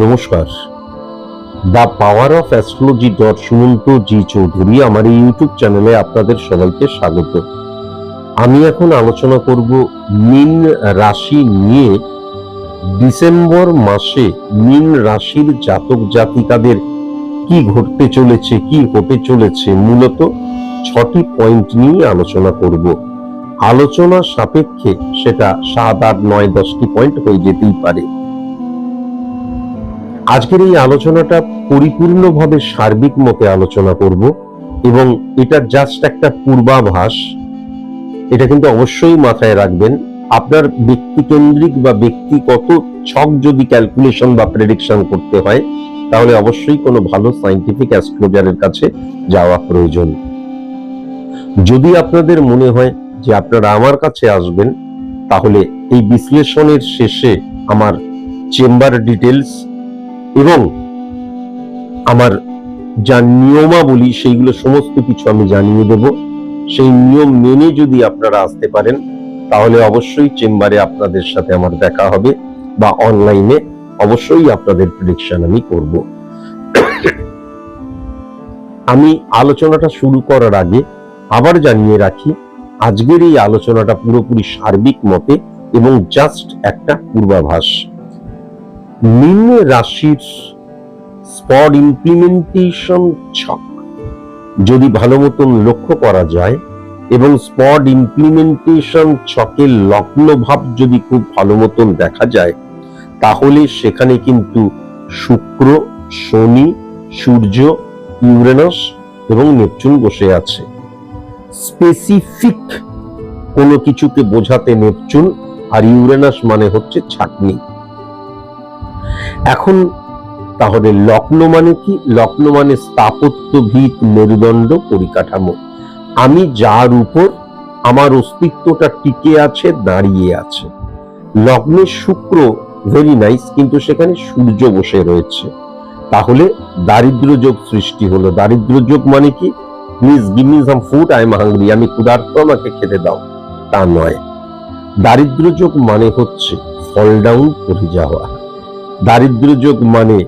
নমস্কার। The power of astrology dot Sumanta G Chowdhury আমার এই ইউটিউব চ্যানেলে আপনাদের সবাইকে স্বাগত। আমি এখন আলোচনা করব মিন রাশি নিয়ে। ডিসেম্বর মাসে মিন রাশির জাতক জাতিকাদের কি ঘটতে চলেছে, কি হতে চলেছে, মূলত ছটি পয়েন্ট নিয়ে আলোচনা করব। আলোচনা সাপেক্ষে সেটা সাত, আট, নয়, দশটি পয়েন্ট হয়ে যেতেই পারে। আজকের এই আলোচনাটা পরিপূর্ণভাবে সার্বিক মতে আলোচনা করব এবং এটা জাস্ট একটা পূর্বাভাস। এটা কিন্তু অবশ্যই মাথায় রাখবেন, আপনার ব্যক্তিকেন্দ্রিক বা ব্যক্তিগত ছক যদি ক্যালকুলেশন বা প্রেডিকশন করতে হয়, তাহলে অবশ্যই কোনো ভালো সাইন্টিফিক অ্যাস্ট্রোলজারের কাছে যাওয়া প্রয়োজন। যদি আপনাদের মনে হয় যে আপনারা আমার কাছে আসবেন, তাহলে এই বিশ্লেষণের শেষে আমার চেম্বার ডিটেলস এবং আমার যা নিয়মাবলী, সেইগুলো সমস্ত কিছু আমি জানিয়ে দেব। সেই নিয়ম মেনে যদি আপনারা আসতে পারেন, তাহলে অবশ্যই চেম্বারে আপনাদের সাথে আমার দেখা হবে বা অনলাইনে অবশ্যই আপনাদের প্রেডিকশন আমি করব। আমি আলোচনাটা শুরু করার আগে আবার জানিয়ে রাখি, আজকের এই আলোচনাটা পুরোপুরি সার্বিক মতে এবং জাস্ট একটা পূর্বাভাস। নিম্ন রাশির স্পট ইমপ্লিমেন্টেশন ছক। যদি ভালো মতন লক্ষ্য করা যায় এবং স্পট ইমপ্লিমেন্টেশন ছকের লগ্ন ভাব যদি খুব ভালো মতন দেখা যায়, তাহলে সেখানে কিন্তু শুক্র, শনি, সূর্য, ইউরেনাস এবং নেপচুন বসে আছে। স্পেসিফিক কোনো কিছুকে বোঝাতে নেপচুন আর ইউরেনাস মানে হচ্ছে ছাকনি। এখন তাহলে লগ্ন মানে কি? লগ্ন মানে স্থাপত্য ভিত মেরুদণ্ড পরিকাঠামো। আমি যার উপর আমার অস্তিত্বটা টিকে আছে, দাঁড়িয়ে আছে। লগ্নে শুক্র ভেরি নাইস কিন্তু সেখানে সূর্য বসে রয়েছে। তাহলে দারিদ্র যোগ সৃষ্টি হলো। দারিদ্র যোগ মানে কি? Please give me some food I am hungry আমি ক্ষুধার্ত, আমাকে খেতে দাও। তা নয়। দারিদ্র যোগ মানে হচ্ছে ফল ডাউন করে যাওয়া দারিদ্র যোগ মানে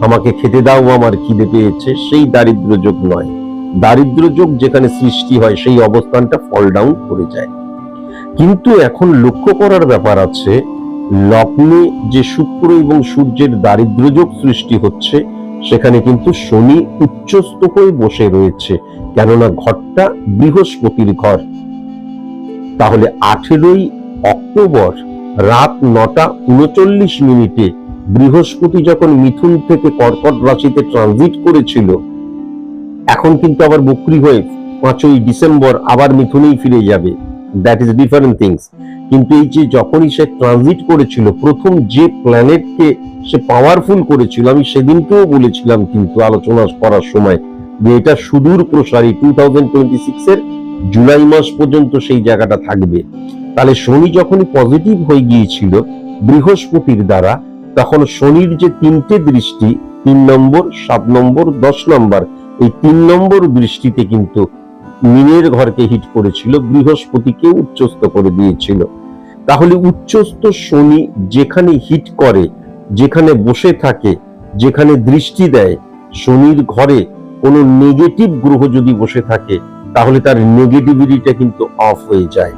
আমাকে খেতে দাও, আমার খিদে পেয়েছে, সেই দারিদ্র যোগ নয়। দারিদ্র যোগ যেখানে সৃষ্টি হয়, সেই অবস্থানটা ফল ডাউন করে যায়। কিন্তু এখন লক্ষ্য করার ব্যাপার আছে, লগ্নে যে শুক্র এবং সূর্যের দারিদ্র যোগ সৃষ্টি হচ্ছে, সেখানে কিন্তু শনি উচ্চস্থ হয়ে বসে রয়েছে, কেননা ঘরটা বৃহস্পতির ঘর। তাহলে আঠেরোই অক্টোবর রাত নটা উনচল্লিশ মিনিটে বৃহস্পতি যখন মিথুন থেকে কর্কট রাশিতে ট্রানজিট করেছিল, এখন কিন্তু আবার বক্রি হয়ে পাঁচই ডিসেম্বর আবার মিথুনেই ফিরে যাবে। দ্যাট ইজ ডিফারেন্ট থিংস কিন্তু এই যে যখনই সে ট্রানজিট করেছিল, প্রথম যে প্ল্যানেটকে সে পাওয়ারফুল করেছিল, আমি সেদিনকেও বলেছিলাম কিন্তু আলোচনা করার সময় যে এটা সুদূর প্রসারী টু থাউজেন্ড টোয়েন্টি সিক্স এর জুলাই মাস পর্যন্ত সেই জায়গাটা থাকবে। তাহলে শনি যখনই পজিটিভ হয়ে গিয়েছিল, বৃহস্পতির দ্বারা তখন শনির যে তিনটে দৃষ্টি, তিন নম্বর, সাত নম্বর, দশ নম্বর, এই তিন নম্বর দৃষ্টিতে কিন্তু মিনের ঘরকে হিট করেছিল, বৃহস্পতিকে উচ্চস্ত করে দিয়েছিল। তাহলে উচ্চস্ত শনি যেখানে হিট করে, যেখানে বসে থাকে, যেখানে দৃষ্টি দেয়, শনির ঘরে কোনো নেগেটিভ গ্রহ যদি বসে থাকে, তাহলে তার নেগেটিভিটিটা কিন্তু অফ হয়ে যায়।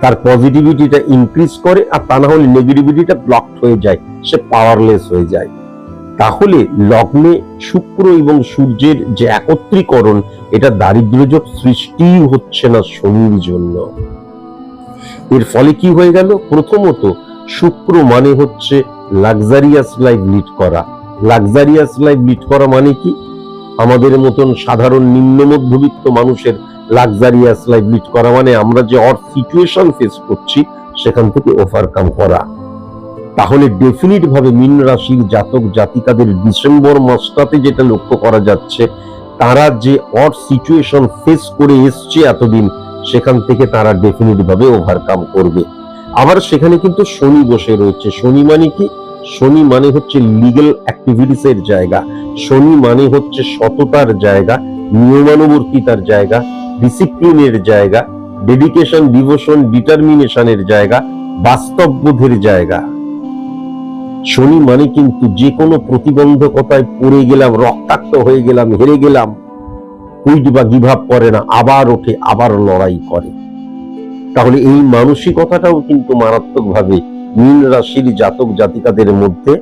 তার পজিটিভিটিটা ইনক্রিজ করে আর তা না হলে নেগেটিভিটিটা ব্লকড হয়ে যায়, সে পাওয়ারলেস হয়ে যায়। তাহলে লগ্নে শুক্র এবং সূর্যের যে একত্রীকরণ, এটা দারিদ্র্যযোগ সৃষ্টি হচ্ছে না শনির জন্য। এর ফলে কি হয়ে গেল? প্রথমত, শুক্র মানে হচ্ছে লাক্সারিয়াস লাইফ লিড করা। লাক্সারিয়াস লাইফ লিড করা মানে কি? আমাদের মতন সাধারণ নিম্ন মধ্যবিত্ত মানুষের লাক্সারিয়াস লাইফ লিড করা মানে আমরা যে অর সিচুয়েশন ফেস করছি, সেখান থেকে ওভারকাম করা। তাহলে ডেফিনিট ভাবে মীন রাশির জাতক জাতিকাদের ডিসেম্বর মাসটাতে যেটা লক্ষ্য করা যাচ্ছে, তারা যে অর সিচুয়েশন ফেস করে এসছে এতদিন, সেখান থেকে তারা ডেফিনিট ভাবে ওভারকাম করবে। আবার সেখানে কিন্তু শনি বসে রয়েছে। শনি মানে কি? শনি মানে হচ্ছে লিগেল অ্যাক্টিভিটিস এর জায়গা। শনি মানে হচ্ছে সততার জায়গা, নিয়মানুবর্তিতার জায়গা। ডিসিপ্লিনের জায়গা ডেডিকেশন ডিভোশন ডিটারমিনেশনের জায়গা, বাস্তববোধের জায়গা। শনি মানে কিন্তু যে কোনো প্রতিবন্ধকতায় পড়ে গেলাম, রক্তাক্ত হয়ে গেলাম, হেরে গেলাম, কুইট বা গিভাব করে না, আবার ওঠে, আবার লড়াই করে। তাহলে এই মানসিকতাটাও কিন্তু মারাত্মকভাবে মীন রাশির জাতক জাতিকাদের মধ্যে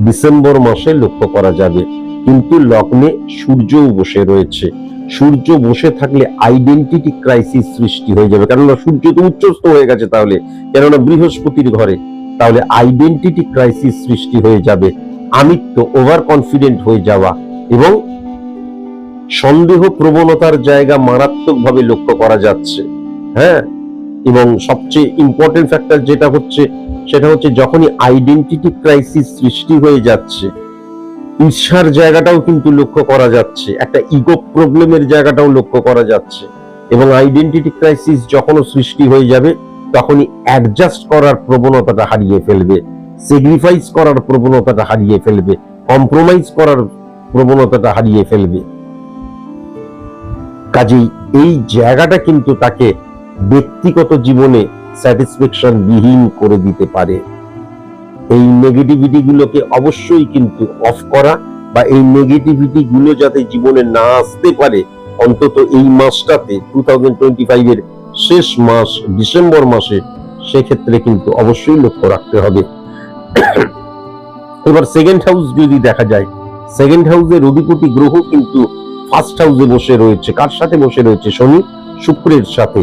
ডিসেম্বর মাসে লক্ষ্য করা যাবে। কিন্তু লগ্নে সূর্যও বসে রয়েছে। সূর্য বসে থাকলে আইডেন্টিটি ক্রাইসিস সৃষ্টি হয়ে যাবে। কেননা সূর্য তো উচ্চস্থ হয়ে গেছে তাহলে। কেননা বৃহস্পতির ঘরে, তাহলে আইডেন্টিটি ক্রাইসিস সৃষ্টি হয়ে যাবে। আমিত্ব ওভার কনফিডেন্ট হয়ে যাওয়া এবং সন্দেহ প্রবণতার জায়গা মারাত্মকভাবে লক্ষ্য করা যাচ্ছে। হ্যাঁ? এবং সবচেয়ে ইম্পর্টেন্ট ফ্যাক্টর যেটা হচ্ছে, সেটা হচ্ছে যখনই আইডেন্টিটি ক্রাইসিস সৃষ্টি হয়ে যাচ্ছে ঈর্ষার জায়গাটাও কিন্তু লক্ষ্য করা যাচ্ছে। একটা ইগো প্রবলেমের জায়গাটাও লক্ষ্য করা যাচ্ছে। এবং আইডেন্টিটি ক্রাইসিস যখনও সৃষ্টি হয়ে যাবে, তখনই অ্যাডজাস্ট করার প্রবণতাটা হারিয়ে ফেলবে। স্যাক্রিফাইস করার প্রবণতাটা হারিয়ে ফেলবে। কম্প্রোমাইজ করার প্রবণতাটা হারিয়ে ফেলবে। কাজেই এই জায়গাটা কিন্তু তাকে ব্যক্তিগত জীবনে স্যাটিসফ্যাকশন বিহীন করে দিতে পারে। এই নেগেটিভিটি গুলোকে অবশ্যই কিন্তু অফ করা বা এই নেগেটিভিটি গুলো যাতে জীবনে না আসতে পারে, অন্তত এই মাসটাতে টু থাউজেন্ড টোয়েন্টি ফাইভের শেষ মাস, ডিসেম্বর মাসে, সেক্ষেত্রে কিন্তু অবশ্যই লক্ষ্য রাখতে হবে। এবার সেকেন্ড হাউস যদি দেখা যায় সেকেন্ড হাউসের অধিপতি গ্রহ কিন্তু ফার্স্ট হাউসে বসে রয়েছে। কার সাথে বসে রয়েছে? শনি শুক্রের সাথে।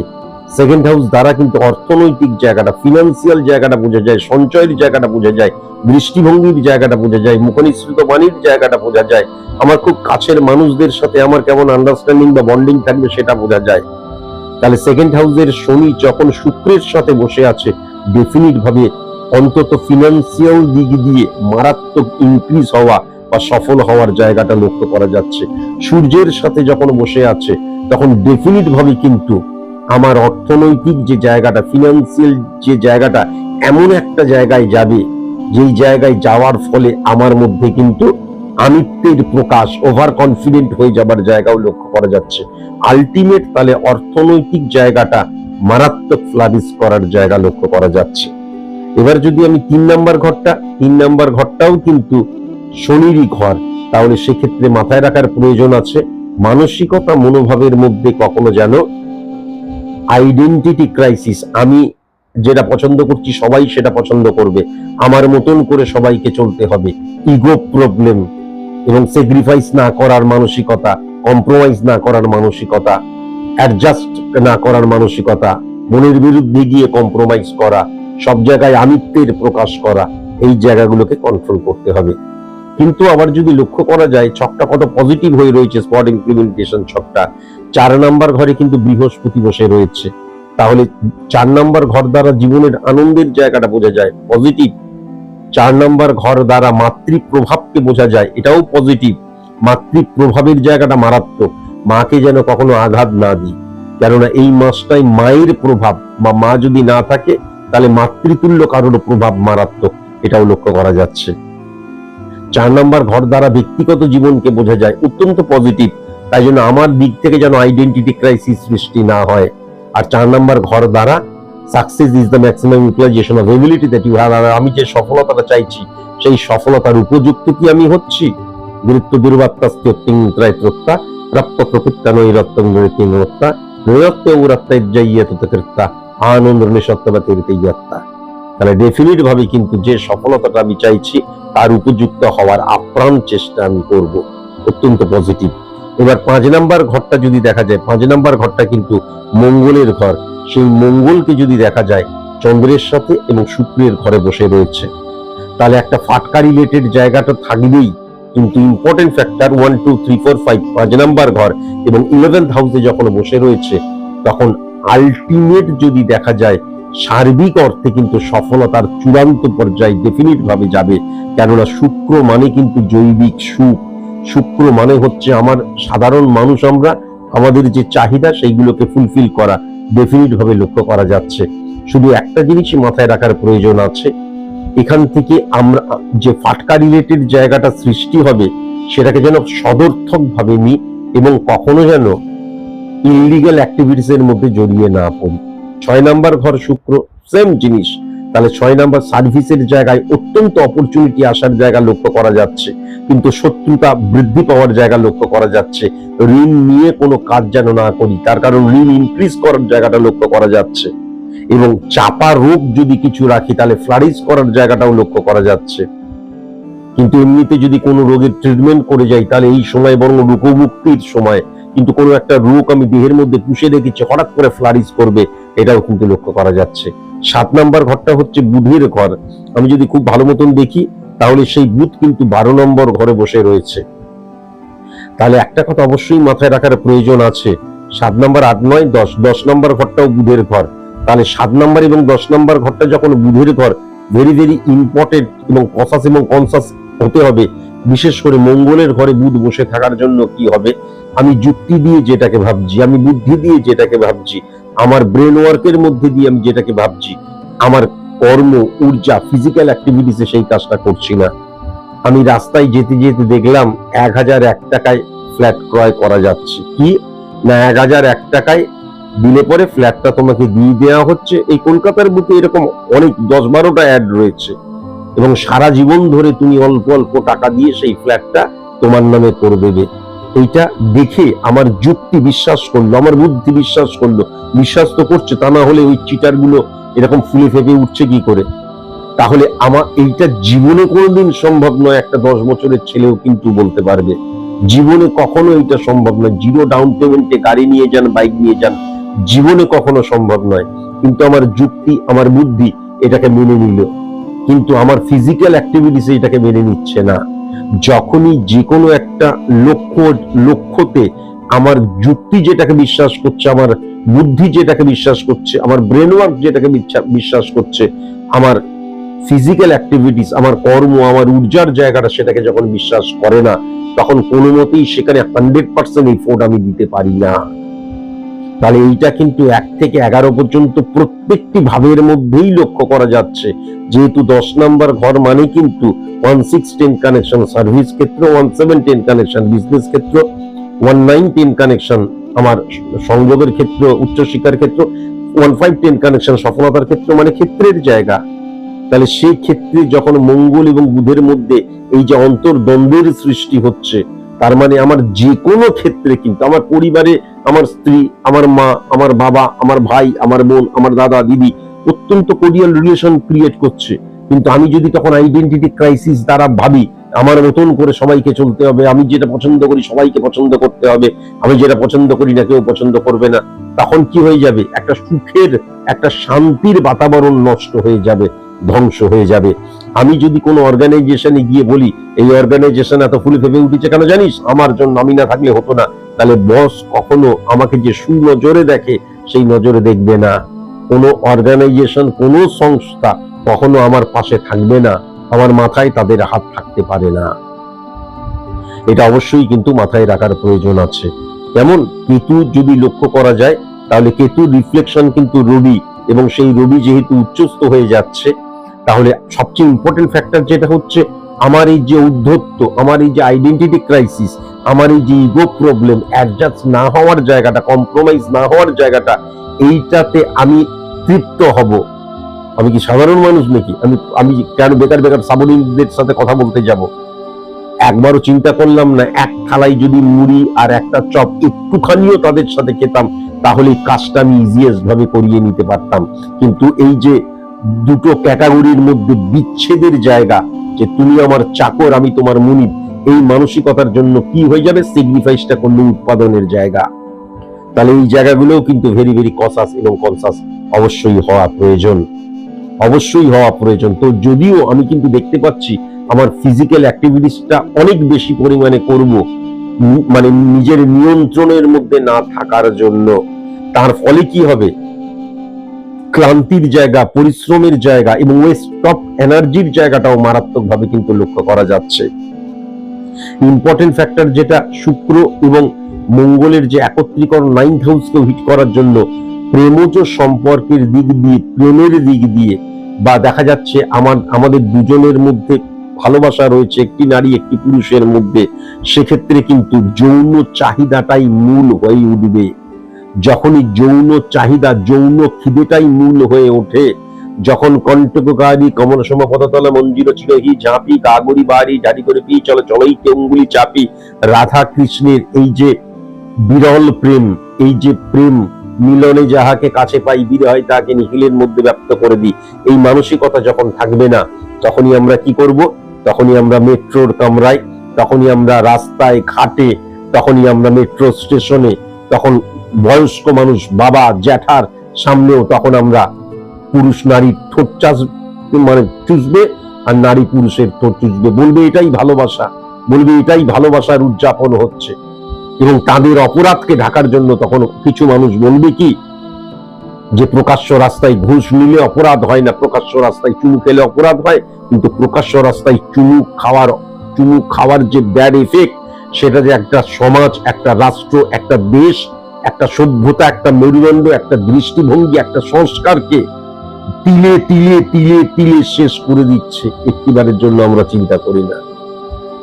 সেকেন্ড হাউস দ্বারা কিন্তু অর্থনৈতিক জায়গাটা ফিনান্সিয়াল জায়গাটা বোঝা যায়, সঞ্চয়ের জায়গাটা বোঝা যায়, দৃষ্টিভঙ্গির জায়গাটা বোঝা যায়, মুখনিসৃত বাণীর জায়গাটা বোঝা যায়। আমার খুব কাছের মানুষদের সাথে আমার কেমন আন্ডারস্ট্যান্ডিং বা বন্ডিং থাকবে সেটা বোঝা যায়। তাহলে সেকেন্ড হাউসের শনি যখন শুক্রের সাথে বসে আছে ডেফিনিট ভাবে অন্তত ফিনান্সিয়াল দিক দিয়ে মারাত্মক ইনক্রিজ হওয়া বা সফল হওয়ার জায়গাটা লক্ষ্য করা যাচ্ছে। সূর্যের সাথে যখন বসে আছে, তখন ডেফিনিট ভাবে কিন্তু আমার অর্থনৈতিক যে জায়গাটা ফিনান্সিয়াল যে জায়গাটা, এমন একটা জায়গায় যাবে, যেই জায়গায় যাওয়ার ফলে আমার মধ্যে কিন্তু আমিত্বের প্রকাশ ওভার কনফিডেন্ট হয়ে যাবার জায়গাও লক্ষ্য করা যাচ্ছে। আলটিমেট তাহলে অর্থনৈতিক জায়গাটা মারাত্মক ফ্লারিশ করার জায়গা লক্ষ্য করা যাচ্ছে। এবার যদি আমি তিন নাম্বার ঘরটা, তিন নাম্বার ঘরটাও কিন্তু শনিরই ঘর, তাহলে সেক্ষেত্রে মাথায় রাখার প্রয়োজন আছে। মানসিকতা, মনোভাবের মধ্যে কখনো যেন আইডেন্টিটি ক্রাইসিস আমি যেটা পছন্দ করছি, সবাই সেটা পছন্দ করবে। আমার মতন করে সবাইকে চলতে হবে। ইগো প্রবলেম এবং স্যাক্রিফাইস না করার মানসিকতা কম্প্রোমাইজ না করার মানসিকতা অ্যাডজাস্ট না করার মানসিকতা, মনের বিরুদ্ধে গিয়ে কম্প্রোমাইজ করা, সব জায়গায় আমিত্বের প্রকাশ করা, এই জায়গাগুলোকে কন্ট্রোল করতে হবে। কিন্তু আবার যদি লক্ষ্য করা যায়, ছকটা কত পজিটিভ হয়ে রয়েছে স্পট ইমপ্লিমেন্টেশন ছকটা। চার নাম্বার ঘরে কিন্তু বৃহস্পতি বসে রয়েছে। তাহলে চার নাম্বার ঘর দ্বারা জীবনের আনন্দের জায়গাটা বোঝা যায় পজিটিভ চার নাম্বার ঘর দ্বারা মাতৃ প্রভাবকে বোঝা যায়, এটাও পজিটিভ মাতৃ প্রভাবের জায়গাটা মারাত্মক। মাকে যেন কখনো আঘাত না দিই। কেননা এই মাসটাই মায়ের প্রভাব বা মা যদি না থাকে, তাহলে মাতৃতুল্য কারোর প্রভাব মারাত্মক। এটাও লক্ষ্য করা যাচ্ছে। চার নাম্বার ঘর দ্বারা ব্যক্তিগত জীবনকে বোঝা যায়, অত্যন্ত পজিটিভ তাই জন্য আমার দিক থেকে যেন আইডেন্টিটি ক্রাইসিস সৃষ্টি না হয়। আর চার নাম্বার ঘর দ্বারা success is the maximum utilization of ability that you have আর আমি যে সফলতাটা চাইছি, সেই সফলতার উপযুক্ত কি আমি হচ্ছি? গুরুত্ব দুর্বাত্তাস্তি অত্যঙ্ত্রায়ত্রত্তা প্রাপ্ত প্রকৃত্তা নৈরত্ব উরাত্তাইজাইয়া ততকৃত্তা, আনন্দ তাহলে ডেফিনিট ভাবে কিন্তু যে সফলতাটা আমি চাইছি, তার উপযুক্ত হওয়ার আপ্রাণ চেষ্টা আমি করব। অত্যন্ত পজিটিভ এবার পাঁচ নাম্বার ঘরটা যদি দেখা যায়, পাঁচ নাম্বার ঘরটা কিন্তু মঙ্গলের ঘর। সেই মঙ্গলকে যদি দেখা যায়, চন্দ্রের সাথে এবং শুক্রের ঘরে বসে রয়েছে। তাহলে একটা ফাটকা রিলেটেড জায়গাটা থাকবেই, কিন্তু important factor one two three four five পাঁচ নাম্বার ঘর এবং ইলেভেন্থ হাউসে যখন বসে রয়েছে, তখন আলটিমেট যদি দেখা যায়, সার্বিক অর্থে কিন্তু সফলতার চূড়ান্ত পর্যায়ে ডেফিনিট ভাবে যাবে। কেননা শুক্র মানে কিন্তু জৈবিক সুখ। শুক্র মানে হচ্ছে আমার সাধারণ মানুষ আমরা, আমাদের যে চাহিদা সেইগুলোকে ফুলফিল করা ডেফিনিট ভাবে লক্ষ্য করা যাচ্ছে। শুধু একটা জিনিসই মাথায় রাখার প্রয়োজন আছে, এখান থেকে আমরা যে ফাটকা রিলেটেড জায়গাটা সৃষ্টি হবে, সেটাকে যেন সদর্থক ভাবে নিই এবং কখনো যেন ইলিগাল অ্যাক্টিভিটিস এর মধ্যে জড়িয়ে না পড়ি। ছয় নাম্বার ঘর শুক্র সেম জিনিস। তাহলে ছয় নাম্বার সার্ভিসের জায়গায় অত্যন্ত অপরচুনিটি আসার জায়গা লক্ষ্য করা যাচ্ছে। কিন্তু শত্রুতা বৃদ্ধি পাওয়ার জায়গা লক্ষ্য করা যাচ্ছে। ঋণ নিয়ে কোনো কাজ যেন না করি, তার কারণ ঋণ ইনক্রিজ করার জায়গাটা লক্ষ্য করা যাচ্ছে। এবং চাপা রোগ যদি কিছু রাখি, তাহলে ফ্লারিশ করার জায়গাটাও লক্ষ্য করা যাচ্ছে। কিন্তু এমনিতে যদি কোনো রোগের ট্রিটমেন্ট করে যাই, তাহলে এই সময় বরং রোগমুক্তির সময়। কিন্তু কোনো একটা রোগ আমি দেহের মধ্যে পুষে রেখেছি হঠাৎ করে ফ্লারিশ করবে, এটাও কিন্তু লক্ষ্য করা যাচ্ছে। সাত নাম্বার ঘরটা হচ্ছে বুধের ঘর। আমি যদি খুব ভালো মতন দেখি, তাহলে সেই বুধ কিন্তু বারো নম্বর ঘরে বসে রয়েছে। তাহলে একটা কথা অবশ্যই মাথায় রাখার প্রয়োজন আছে। সাত নম্বর আট নয়, দশ দশ নম্বর ঘরটাও বুধের ঘর। তাহলে সাত নম্বর এবং দশ নম্বর ঘরটা যখন বুধের ঘর ভেরি ভেরি ইম্পর্টেন্ট এবং কসাস এবং কনসাস হতে হবে। বিশেষ করে মঙ্গলের ঘরে বুধ বসে থাকার জন্য কি হবে? আমি যুক্তি দিয়ে যেটাকে ভাবছি, আমি বুদ্ধি দিয়ে যেটাকে ভাবছি আমার ব্রেন ওয়ার্কের মধ্যে দিয়ে আমি যেটাকে ভাবছি, আমার কর্ম, ঊর্জা ফিজিক্যাল অ্যাক্টিভিটিসে সেই কাজটা করছি না। আমি রাস্তায় যেতে যেতে দেখলাম এক হাজার এক টাকায় ফ্ল্যাট ক্রয় করা যাচ্ছে। কি? না, এক হাজার এক টাকায় দিলে পরে ফ্ল্যাটটা তোমাকে দিয়ে দেওয়া হচ্ছে। এই কলকাতার বুকে এরকম অনেক দশ বারোটা অ্যাড রয়েছে। এবং সারা জীবন ধরে তুমি অল্প অল্প টাকা দিয়ে সেই ফ্ল্যাটটা তোমার নামে করে দেবে। এইটা দেখে আমার যুক্তি বিশ্বাস করল, আমার বুদ্ধি বিশ্বাস করল, বিশ্বাস তো করছে, তা না হলে ওই চিটারগুলো এরকম ফুলে ফেপে উঠছে কি করে? তাহলে আমার এইটা জীবনে কোনোদিন সম্ভব নয়, একটা দশ বছরের ছেলেও কিন্তু বলতে পারবে। জীবনে কখনো এটা সম্ভব নয় জিরো ডাউন পেমেন্টে গাড়ি নিয়ে যান বাইক নিয়ে যান, জীবনে কখনো সম্ভব নয়। কিন্তু আমার যুক্তি, আমার বুদ্ধি এটাকে মেনে নিল। কিন্তু আমার ফিজিক্যাল অ্যাক্টিভিটিস এটাকে মেনে নিচ্ছে না। যখনই যে কোনো একটা লক্ষ্য, লক্ষ্যতে আমার যুক্তি যেটাকে বিশ্বাস করছে, আমার বুদ্ধি যেটাকে বিশ্বাস করছে, আমার ব্রেন ওয়ার্ক যেটাকে বিশ্বাস করছে, আমার ফিজিক্যাল অ্যাক্টিভিটিস আমার কর্ম, আমার ঊর্জার জায়গাটা সেটাকে যখন বিশ্বাস করে না, তখন কোনো মতেই সেখানে হান্ড্রেড পার্সেন্ট এফোর্ট আমি দিতে পারি না। তাহলে এইটা কিন্তু এক থেকে এগারো পর্যন্ত প্রত্যেকটি ভাবের মধ্যেই লক্ষ্য করা যাচ্ছে। যেহেতু দশ নাম্বার ঘর মানে কিন্তু one six ten connection service ক্ষেত্র one seven ten connection business ক্ষেত্র ওয়ান নাইন টেন কানেকশন আমার সংযোগের ক্ষেত্র উচ্চশিক্ষার ক্ষেত্র ওয়ান ফাইভ টেন কানেকশন সফলতার ক্ষেত্র মানে ক্ষেত্রের জায়গা। তাহলে সেই ক্ষেত্রে যখন মঙ্গল এবং বুধের মধ্যে এই যে অন্তর্দ্বন্দ্বের সৃষ্টি হচ্ছে তার মানে আমার যে কোনো ক্ষেত্রে কিন্তু আমার পরিবারে আমার স্ত্রী, আমার মা, আমার বাবা, আমার ভাই, আমার বোন, আমার দাদা, দিদি অত্যন্ত কোরিয়াল রিলেশন ক্রিয়েট করছে। কিন্তু আমি যদি তখন আইডেন্টিটি ক্রাইসিস দ্বারা ভাবি, আমার মতন করে সবাইকে চলতে হবে, আমি যেটা পছন্দ করি সবাইকে পছন্দ করতে হবে, আমি যেটা পছন্দ করি না কেউ পছন্দ করবে না, তখন কি হয়ে যাবে? একটা সুখের, একটা শান্তির বাতাবরণ নষ্ট হয়ে যাবে, ধ্বংস হয়ে যাবে। আমি যদি কোনো অর্গানাইজেশনে গিয়ে বলি, এই অর্গানাইজেশন এত ফুলে ফেপে উঠেছে কেন জানিস? আমার জন্য আমি না থাকলে হতো না। তাহলে বস কখনো আমাকে যে সুনজরে দেখে, সেই নজরে দেখবে না। কোনো অর্গানাইজেশন কোনো সংস্থা কখনো আমার পাশে থাকবে না। আমার মাথায় তাদের হাত থাকতে পারে না। এটা অবশ্যই কিন্তু মাথায় রাখার প্রয়োজন আছে। যেমন কেতু যদি লক্ষ্য করা যায়, তাহলে কেতু রিফ্লেকশন কিন্তু রবি এবং সেই রবি যেহেতু উচ্চস্থ হয়ে যাচ্ছে তাহলে সবচেয়ে ইম্পর্টেন্ট ফ্যাক্টর যেটা হচ্ছে আমার এই যে উদ্ধত্ত, আমার এই যে আইডেন্টিটি ক্রাইসিস আমার এই যে ইগো প্রবলেম অ্যাডজাস্ট না হওয়ার জায়গাটা কম্প্রোমাইজ না হওয়ার জায়গাটা, এইটাতে আমি তৃপ্ত হব। আমি কি সাধারণ মানুষ নাকি? আমি আমি কেন বেকার বেকার সাবলীনদের সাথে কথা বলতে যাব? একবারও চিন্তা করলাম না, এক থালায় যদি মুড়ি আর একটা চপ একটুখানিও তাদের সাথে খেতাম, তাহলে কাজটা আমি ইজিয়েস্ট ভাবে করিয়ে নিতে পারতাম। কিন্তু এই যে দুটো ক্যাটাগরির মধ্যে বিচ্ছেদের জায়গা যে তুমি আমার চাকর, আমি তোমার মুনিব। এই মানসিকতার জন্য কি হয়ে যাবে? সিগনিফাইসটা করলে উৎপাদনের জায়গা। তাহলে এই জায়গাগুলোও কিন্তু ভেরি ভেরি কসাস এবং কনসাস অবশ্যই হওয়া প্রয়োজন। অবশ্যই হওয়া প্রয়োজন। তো যদিও আমি কিন্তু দেখতে পাচ্ছি আমার ফিজিক্যাল অ্যাক্টিভিটিসটা অনেক বেশি পরিমাণে করব মানে নিজের নিয়ন্ত্রণের মধ্যে না থাকার জন্য। তার ফলে কি হবে? ক্লান্তির জায়গা, পরিশ্রমের জায়গা এবং ওয়েস্ট অফ এনার্জির জায়গাটাও মারাত্মকভাবে কিন্তু লক্ষ্য করা যাচ্ছে। ইম্পর্টেন্ট ফ্যাক্টর যেটা শুক্র এবং মঙ্গলের যে একত্রীকরণ নাইন্থ হাউসকেও হিট করার জন্য প্রেমজ সম্পর্কের দিক দিয়ে, প্রেমের দিক দিয়ে বা দেখা যাচ্ছে আমার, আমাদের দুজনের মধ্যে ভালোবাসা রয়েছে, একটি নারী, একটি পুরুষের মধ্যে, সেক্ষেত্রে কিন্তু যৌন চাহিদাটাই মূল হয়ে উঠবে। যখনই যৌন চাহিদা, যৌন খিদেটাই মূল হয়ে ওঠে, যখন কণ্টককারী কমল সম পদতলা মঞ্জির চিরহি ঝাঁপি কাগরি বাড়ি জারি করে পি চলো চলইতে অঙ্গুলি চাপি। রাধা কৃষ্ণের এই যে বিরল প্রেম, এই যে প্রেম, মিলনে যাহাকে কাছে পাই বিরয় তাকে নিখিলের মধ্যে ব্যক্ত করে দিই। এই মানসিকতা যখন থাকবে না, তখনই আমরা কি করব? তখনই আমরা মেট্রোর কামরায়, তখনই আমরা রাস্তায়, ঘাটে, তখনই আমরা মেট্রো স্টেশনে, তখন বয়স্ক মানুষ, বাবা, জ্যাঠার সামনেও তখন আমরা পুরুষ নারীর ঠোঁট চাষ মানে চুষবে আর নারী পুরুষের ঠোঁট চুষবে। বলবে এটাই ভালোবাসা, বলবে এটাই ভালোবাসার উদযাপন হচ্ছে। এবং তাদের অপরাধকে ঢাকার জন্য তখন কিছু মানুষ বলবে কি, যে প্রকাশ্য রাস্তায় ঘুষ নিলে অপরাধ হয় না, প্রকাশ্য রাস্তায় চুমু খেলে অপরাধ হয়, কিন্তু প্রকাশ্য রাস্তায় চুমু খাওয়ার চুমু খাওয়ার যে ব্যাড এফেক্ট সেটা যে একটা সমাজ, একটা রাষ্ট্র, একটা দেশ একটা সভ্যতা, একটা মেরুদণ্ড, একটা দৃষ্টিভঙ্গি, একটা সংস্কারকে তিলে তিলে তিলে তিলে শেষ করে দিচ্ছে। একটিবারের জন্য আমরা চিন্তা করি না।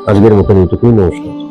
আজকের মতন এটুকুই, নমস্কার।